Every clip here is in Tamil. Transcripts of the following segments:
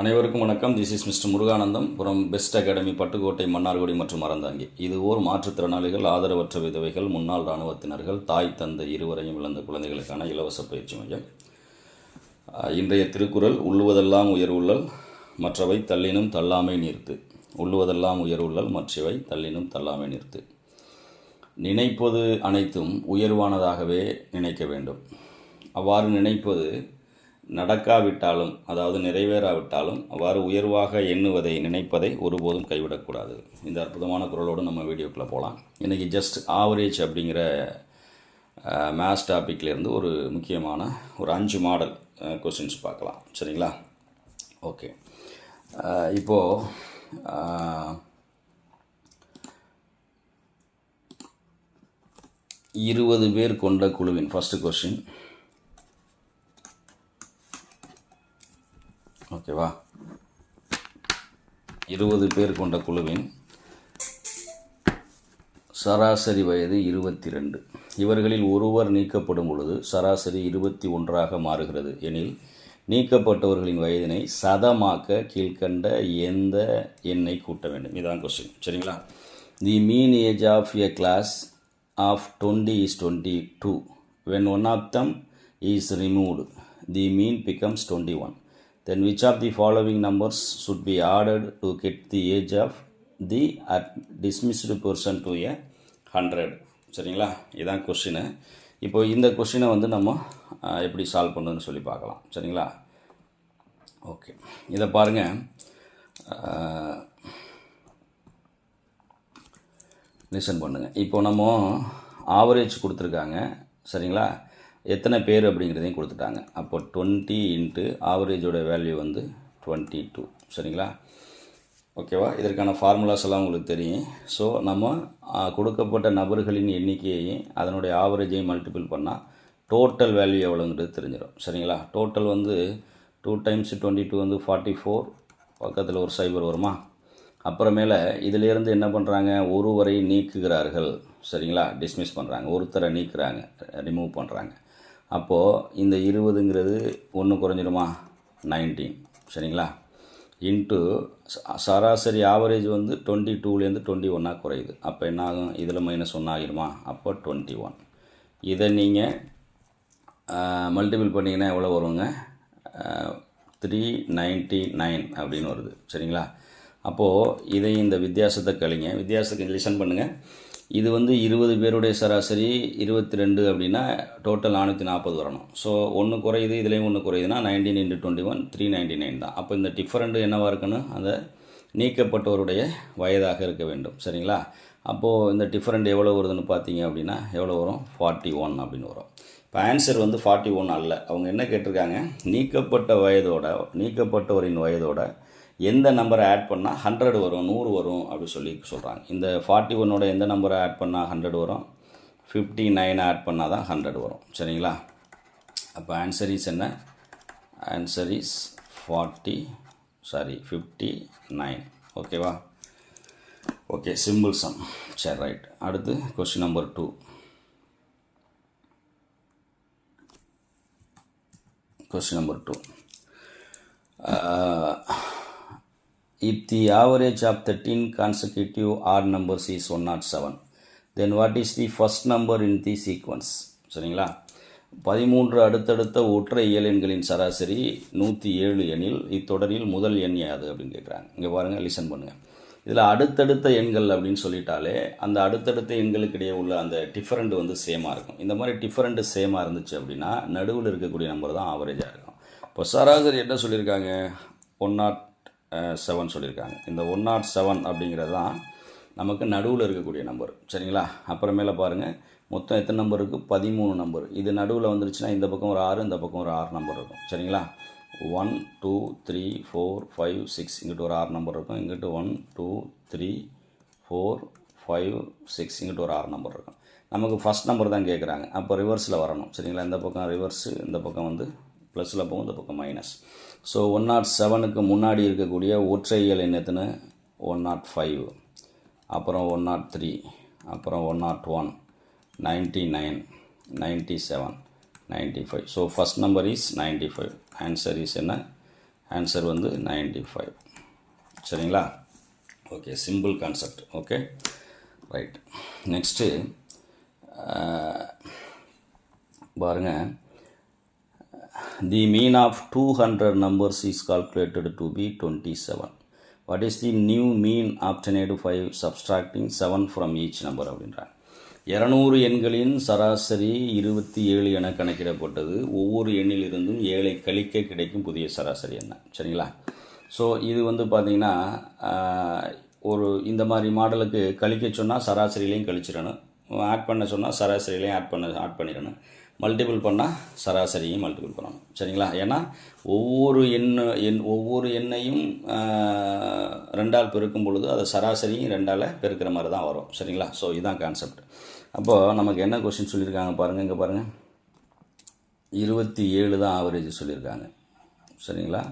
அனைவருக்கும் வணக்கம். This is mister Muruganandam. புறம் பெஸ்ட் அகாடமி பட்டுக்கோட்டை மன்னார்குடி மற்றும் மறந்தாங்கி இது ஓர் மாற்றுத்திறனாளிகள் ஆதரவற்ற விதவைகள் முன்னாள் இராணுவத்தினர்கள் தாய் தந்தை இருவரையும் இழந்த குழந்தைகளுக்கான இலவச பயிற்சி மையம். இன்றைய திருக்குறள் உள்ளுவதெல்லாம் உயர்வுள்ளல் மற்றவை தள்ளினும் தள்ளாமை நிறுத்து. உள்ளுவதெல்லாம் உயர்வுள்ளல் மற்றவை தள்ளினும் தள்ளாமை நிறுத்து. நினைப்பது அனைத்தும் உயர்வானதாகவே நினைக்க வேண்டும். அவ்வாறு நினைப்பது நடக்காவிட்டாலும் அதாவது நிறைவேறாவிட்டாலும் அவ்வாறு உயர்வாக எண்ணுவதை நினைப்பதை ஒருபோதும் கைவிடக்கூடாது. இந்த அற்புதமான குரலோடு நம்ம வீடியோக்குள்ளே போகலாம் இன்றைக்கி ஜஸ்ட் ஆவரேஜ் அப்படிங்கிற மேத்ஸ் டாப்பிக்லேருந்து ஒரு முக்கியமான ஒரு அஞ்சு மாடல் கொஸ்டின்ஸ் பார்க்கலாம். சரிங்களா? ஓகே இப்போது இருபது பேர் கொண்ட குழுவின் ஃபஸ்ட்டு கொஸ்டின் ஓகேவா இருபது பேர் கொண்ட குழுவின் சராசரி வயது இருபத்தி ரெண்டு இவர்களில் ஒருவர் நீக்கப்படும் பொழுது சராசரி இருபத்தி ஒன்றாக மாறுகிறது. எனில் நீக்கப்பட்டவர்களின் வயதினை சதமாக்க கீழ்க்கண்ட எந்த எண்ணை கூட்ட வேண்டும்? இதான் கொஸ்டின் சரிங்களா? The mean age of a class of twenty is twenty two when one of them is removed the mean becomes twenty one then which of the following numbers should be added to get the age of the dismissed dismissed person to hundred சரிங்களா? இதுதான் கொஷினு இப்போ இந்த கொஷினை வந்து நம்ம எப்படி சால்வ் பண்ணுன்னு சொல்லி பார்க்கலாம். சரிங்களா? ஓகே இதை பாருங்கள் லிசன் பண்ணுங்கள் இப்போ நம்ம ஆவரேஜ் கொடுத்துருக்காங்க. சரிங்களா? எத்தனை பேர் அப்படிங்கிறதையும் கொடுத்துட்டாங்க. அப்போ டுவெண்ட்டி இன்ட்டு ஆவரேஜோட வேல்யூ வந்து டுவெண்ட்டி டூ. சரிங்களா? ஓகேவா? இதற்கான ஃபார்முலாஸ் எல்லாம் உங்களுக்கு தெரியும். ஸோ நம்ம கொடுக்கப்பட்ட நபர்களின் எண்ணிக்கையையும் அதனுடைய ஆவரேஜையும் மல்டிபிள் பண்ணால் டோட்டல் வேல்யூ எவ்வளோங்கிறது தெரிஞ்சிடும். சரிங்களா? டோட்டல் வந்து டூ டைம்ஸ் டுவெண்ட்டி டூ வந்து ஃபார்ட்டி ஃபோர் பக்கத்தில் ஒரு சைபர் வருமா? அப்புறமேல இதிலேருந்து என்ன பண்ணுறாங்க ஒருவரை நீக்குகிறார்கள். சரிங்களா? டிஸ்மிஸ் பண்ணுறாங்க ஒருத்தரை நீக்கிறாங்க. ரிமூவ் பண்ணுறாங்க அப்போது இந்த இருபதுங்கிறது ஒன்று குறைஞ்சிருமா நைன்டீன் சரிங்களா? இன்ட்டு சராசரி ஆவரேஜ் வந்து டுவெண்ட்டி டூலேருந்து டுவெண்ட்டி ஒன்னாக குறையுது. அப்போ என்ன ஆகும் இதில் மைனஸ் ஒன் ஆகிருமா அப்போ டுவெண்ட்டி ஒன். இதை நீங்கள் மல்டிபிள் பண்ணிங்கன்னா எவ்வளோ வருங்க? த்ரீ நைன்ட்டி நைன் அப்படின்னு வருது. சரிங்களா? அப்போது இதை இந்த வித்தியாசத்தை கழிங்க. வித்தியாசத்துக்கு லிசன் பண்ணுங்கள் இது வந்து இருபது பேருடைய சராசரி இருபத்தி ரெண்டு அப்படின்னா டோட்டல் நானூற்றி நாற்பது வரணும். ஸோ ஒன்று குறையுது இதுலேயும் ஒன்று குறையுதுன்னா nineteen into twenty one three ninety nine தான். அப்போ இந்த டிஃப்ரெண்ட் என்னவாக இருக்குன்னு அந்த நீக்கப்பட்டவருடைய வயதாக இருக்க வேண்டும். சரிங்களா? அப்போது இந்த டிஃப்ரெண்ட் எவ்வளோ வருதுன்னு பார்த்தீங்க அப்படின்னா எவ்வளோ வரும்? ஃபார்ட்டி ஒன் அப்படின்னு வரும். இப்போ ஆன்சர் வந்து ஃபார்ட்டி ஒன் அல்ல. அவங்க என்ன கேட்டிருக்காங்க? நீக்கப்பட்ட வயதோட நீக்கப்பட்டவரின் வயதோட எந்த நம்பரை ஆட் பண்ணால் ஹண்ட்ரட் வரும் நூறு வரும் அப்படி சொல்லி சொல்கிறாங்க இந்த ஃபார்ட்டி ஒன்னோட எந்த நம்பரை ஆட் பண்ணால் ஹண்ட்ரட் வரும்? ஃபிஃப்டி நைன் ஆட் பண்ணால் தான் ஹண்ட்ரட் வரும். சரிங்களா? அப்போ ஆன்சர் இஸ் என்ன? Answer is forty sorry fifty nine ஓகேவா ஓகே சிம்பிள் சம் சரி ரைட் அடுத்து question number two question number two Uh, if the average of 13 consecutive odd numbers is 107, then what is the first number in the sequence? சரிங்களா? பதிமூன்று அடுத்தடுத்த ஒற்றை இயலெண்களின் சராசரி நூற்றி ஏழு எண்ணில் இத்தொடரில் முதல் எண் யாது அப்படின்னு கேட்குறாங்க இங்கே பாருங்கள் லிசன் பண்ணுங்கள் இதில் அடுத்தடுத்த எண்கள் அப்படின்னு சொல்லிட்டாலே அந்த அடுத்தடுத்த எண்களுக்கு இடையே உள்ள அந்த டிஃபரெண்ட் வந்து சேமாக இருக்கும். இந்த மாதிரி டிஃபரெண்ட் சேமாக இருந்துச்சு அப்படின்னா நடுவில் இருக்கக்கூடிய நம்பர் தான் ஆவரேஜாக இருக்கும். இப்போ சராசரி என்ன சொல்லியிருக்காங்க? ஒன் நாட் செவன் சொல்லியிருக்காங்க. இந்த ஒன் நாட் செவன் அப்படிங்கிறது தான் நமக்கு நடுவில் இருக்கக்கூடிய நம்பர் சரிங்களா? அப்புறமேல பாருங்கள் மொத்தம் எத்தனை நம்பர் இருக்குது பதிமூணு நம்பர் இது நடுவில் வந்துருச்சுன்னா இந்த பக்கம் ஒரு ஆறு இந்த பக்கம் ஒரு ஆறு நம்பர் இருக்கும். சரிங்களா? One two three four five six இங்கிட்டு ஒரு ஆறு நம்பர் இருக்கும். இங்கிட்டு one two three four five six இங்கிட்டு ஒரு ஆறு நம்பர் இருக்கும். நமக்கு ஃபஸ்ட் நம்பர் தான் கேட்குறாங்க அப்போ ரிவர்ஸில் வரணும். சரிங்களா? இந்த பக்கம் ரிவர்ஸு இந்த பக்கம் வந்து ப்ளஸில் போகும் இந்த பக்கம் மைனஸ் ஸோ ஒன் நாட் செவனுக்கு முன்னாடி இருக்கக்கூடிய ஒற்றை இயல் எண் ஒன் நாட் ஃபைவ் அப்புறம் ஒன் நாட் த்ரீ அப்புறம் one naught one ninety nine ninety seven ninety five so first number is ninety five answer is என்ன? ஆன்சர் வந்து நைன்டி ஃபைவ் சரிங்களா okay simple concept okay right next பாருங்கள் the mean of two hundred numbers is calculated be B What seven what is the new mean subtracting five subtracting seven from each number அப்படின்றாங்க. இரநூறு எண்களின் சராசரி இருபத்தி ஏழு என கணக்கிடப்பட்டது. ஒவ்வொரு எண்ணிலிருந்தும் ஏழை கழிக்க கிடைக்கும் புதிய சராசரி என்ன? சரிங்களா? ஸோ இது வந்து பார்த்திங்கன்னா ஒரு இந்த மாதிரி மாடலுக்கு கழிக்க சொன்னால் சராசரியிலையும் கழிச்சிடணும். ஆட் பண்ண சொன்னால் சராசரியிலையும் ஆட் பண்ண ஆட் பண்ணிடணும். மல்டிபிள் பண்ணால் சராசரியும் மல்டிபிள் பண்ணணும். சரிங்களா? ஏன்னா ஒவ்வொரு எண்ணு எண் ஒவ்வொரு எண்ணையும் ரெண்டால் பெருக்கும் பொழுது அதை சராசரியும் ரெண்டால் பெருக்கிற மாதிரி தான் வரும். சரிங்களா? ஸோ இதுதான் கான்செப்ட் அப்போது நமக்கு என்ன கொஸ்டின் சொல்லியிருக்காங்க பாருங்கள் இங்கே பாருங்கள் இருபத்தி ஏழு தான் ஆவரேஜ் சொல்லியிருக்காங்க. சரிங்களா?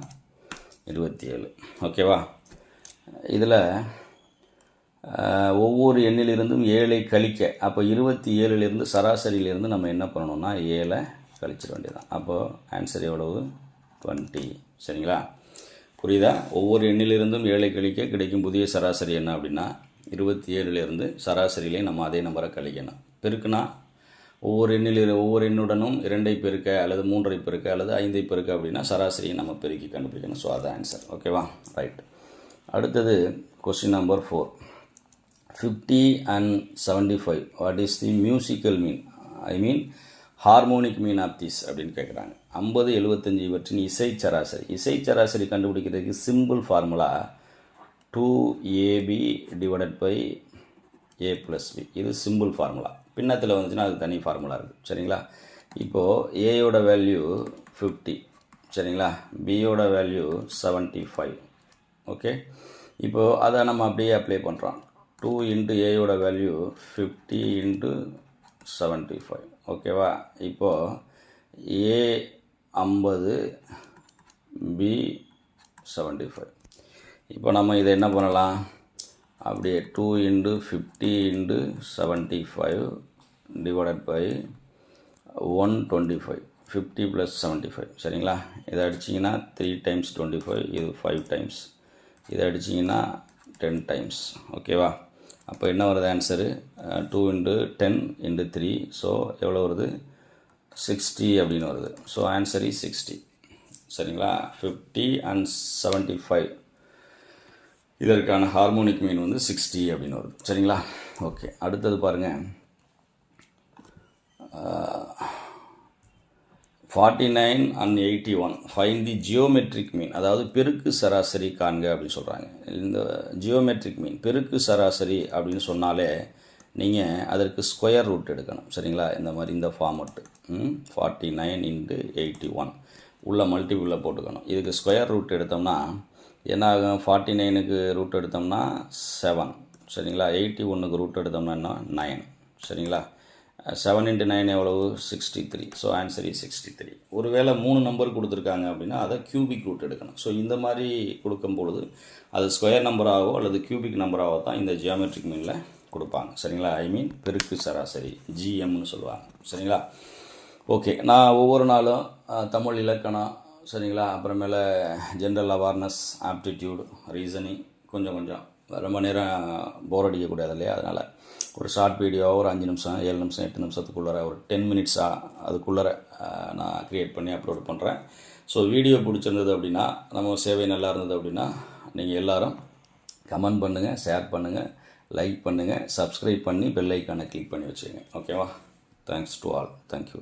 இருபத்தி ஏழு. ஓகேவா இதில் ஒவ்வொரு எண்ணிலிருந்தும் ஏழை கழிக்க. அப்போ இருபத்தி ஏழுலேருந்து சராசரியிலேருந்து நம்ம என்ன பண்ணணும்னா ஏழை கழிச்சிட வேண்டியதான் அப்போது ஆன்சர் எவ்வளவு? டுவெண்ட்டி சரிங்களா? புரியுதா? ஒவ்வொரு எண்ணிலிருந்தும் ஏழை கழிக்க கிடைக்கும் புதிய சராசரி என்ன அப்படின்னா இருபத்தி ஏழுலேருந்து சராசரியிலே நம்ம அதே நம்பரை கழிக்கணும். பெருக்குனா? ஒவ்வொரு எண்ணில் ஒவ்வொரு எண்ணுடனும் இரண்டை பெருக்க அல்லது மூன்றை பெருக்க அல்லது ஐந்தை பெருக்க அப்படின்னா சராசரியை நம்ம பெருக்கி கண்டுபிடிக்கணும். ஸோ அதான் ஆன்சர் ஓகேவா ரைட் அடுத்தது question number four fifty and seventy five what is the musical mean I mean harmonic mean of this அப்படின்னு கேட்குறாங்க ஐம்பது எழுபத்தஞ்சு இவற்றின் இசை சராசரி. இசை சராசரி கண்டுபிடிக்கிறதுக்கு simple formula two AB divided by A plus B இது சிம்பிள் ஃபார்முலா பின்னத்தில் வந்துச்சுன்னா அது தனி ஃபார்முலா இருக்குது சரிங்களா? இப்போது ஏயோட வேல்யூ ஃபிஃப்டி சரிங்களா? பியோட வேல்யூ செவன்ட்டி ஃபைவ் ஓகே இப்போது அதை நம்ம அப்படியே அப்ளை பண்ணுறோம் two into ஏயோட value fifty into seventy five ஓகேவா இப்போது ஏ ஐம்பது பி செவன்ட்டி ஃபைவ் இப்போ நம்ம இதை என்ன பண்ணலாம்? அப்படியே two into fifty into seventy five divided by one twenty five fifty plus seventy five சரிங்களா? இதை அடிச்சிங்கன்னா த்ரீ டைம்ஸ் டுவெண்ட்டி ஃபைவ் இது ஃபைவ் டைம்ஸ் இதை அடிச்சிங்கன்னா டென் டைம்ஸ் ஓகேவா அப்போ என்ன வருது answer two into ten into three so எவ்வளோ வருது? சிக்ஸ்டி அப்படின்னு வருது. ஸோ ஆன்சர் இஸ் சிக்ஸ்டி சரிங்களா? ஃபிஃப்டி அண்ட் செவன்ட்டி ஃபைவ் இதற்கான ஹார்மோனிக் மீன் வந்து சிக்ஸ்டி அப்படின்னு வருது. சரிங்களா? ஓகே அடுத்தது பாருங்கள் forty nine and eighty one find the geometric mean அதாவது பெருக்கு சராசரி காண்க அப்படின்னு சொல்கிறாங்க இந்த ஜியோமெட்ரிக் மீன் பெருக்கு சராசரி அப்படின்னு சொன்னாலே நீங்கள் அதற்கு ஸ்கொயர் ரூட் எடுக்கணும். சரிங்களா? இந்த மாதிரி இந்த format forty nine into eighty one உள்ள மல்டிபிளில் போட்டுக்கணும். இதுக்கு ஸ்கொயர் ரூட் எடுத்தோம்னா என்ன ஆகும் ஃபார்ட்டி நைனுக்கு ரூட் எடுத்தோம்னா செவன் சரிங்களா? எயிட்டி ஒன்றுக்கு ரூட் எடுத்தோம்னா என்ன? நைன் சரிங்களா? செவன் இன்ட்டு நைன் எவ்வளவு? Sixty three so answer is sixty three ஒருவேளை மூணு நம்பர் கொடுத்துருக்காங்க அப்படின்னா அதை கியூபிக் ரூட் எடுக்கணும். ஸோ இந்த மாதிரி கொடுக்கும் பொழுது அது ஸ்கொயர் நம்பராகவோ அல்லது கியூபிக் நம்பராகவோ தான் இந்த ஜியோமெட்ரிக் மீனில் கொடுப்பாங்க. சரிங்களா? ஐ மீன் பெருக்கு சராசரி ஜிஎம்னு சொல்லுவாங்க. சரிங்களா? ஓகே நான் ஒவ்வொரு நாளும் தமிழ் இலக்கணம் சரிங்களா? அப்புறமேல ஜென்ரல் அவேர்னஸ் ஆப்டிடியூட் ரீசனிங் கொஞ்சம் கொஞ்சம் ரொம்ப நேரம் போர் அடிக்கக்கூடாது இல்லையா? அதனால் ஒரு ஷார்ட் வீடியோவாக ஒரு அஞ்சு நிமிஷம் ஏழு நிமிஷம் எட்டு நிமிஷத்துக்குள்ளார ஒரு டென் மினிட்ஸாக அதுக்குள்ளார நான் க்ரியேட் பண்ணி அப்லோட் பண்ணுறேன் ஸோ வீடியோ பிடிச்சிருந்தது அப்படின்னா நம்ம சேவை நல்லா இருந்தது அப்படின்னா நீங்கள் எல்லோரும் கமெண்ட் பண்ணுங்கள் ஷேர் பண்ணுங்கள் லைக் பண்ணுங்கள் சப்ஸ்கிரைப் பண்ணி பெல் ஐக்கானை கிளிக் பண்ணி வச்சுங்க ஓகேவா தேங்க்ஸ் டு ஆல் தேங்க்யூ